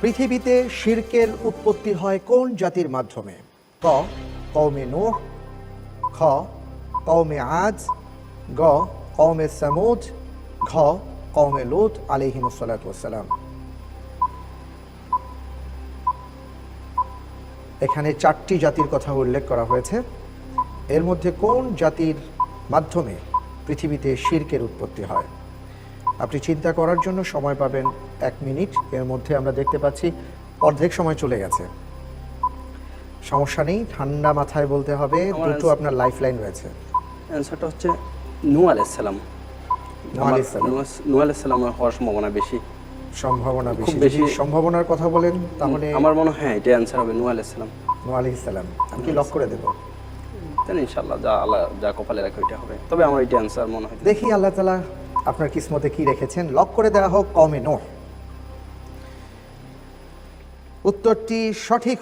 পৃথিবীতে শিরকের উৎপত্তি হয় কোন জাতির মাধ্যমে? ক কৌমে নূহ, খ কৌমে আজ গ কৌমে সামুদ, ঘ কৌমে লুত আলিহিমসালাম এখানে চারটি জাতির কথা উল্লেখ করা হয়েছে। এর মধ্যে কোন জাতির মাধ্যমে পৃথিবীতে শিরকের উৎপত্তি হয়? আপনি চিন্তা করার জন্য সময় পাবেন এক মিনিট। এর মধ্যে আমরা দেখতে পাচ্ছি অর্ধেক সময় চলে গেছে। সমস্যা নেই ঠান্ডা মাথায় বলতে হবে দুটো আপনার লাইফ লাইন রয়েছে। অ্যান্সারটা হচ্ছে নু আলাইসাল্লাম নূহ নু আলাইসাল্লামের হওয়ার সম্ভাবনা বেশি। সম্ভাবনা বেশি। বেশি- সম্ভাবনার কথা বলেন তাহলে আমার মনে হয় হ্যাঁ এটা অ্যান্সার হবে নু আলাইসাল্লাম নূহ আলাইহিস সালাম আমি কি লক করে দেব? ইনশাল্লাহ যা আল্লাহ যা কপালে রাখে ওইটা হবে। তবে আমার এটা অ্যান্সার মনে হয়। দেখি আল্লাহ তালা আপনার কিসমতে কি রেখেছেন? লক করে দেওয়া হোক কমে নো উত্তরটি সঠিক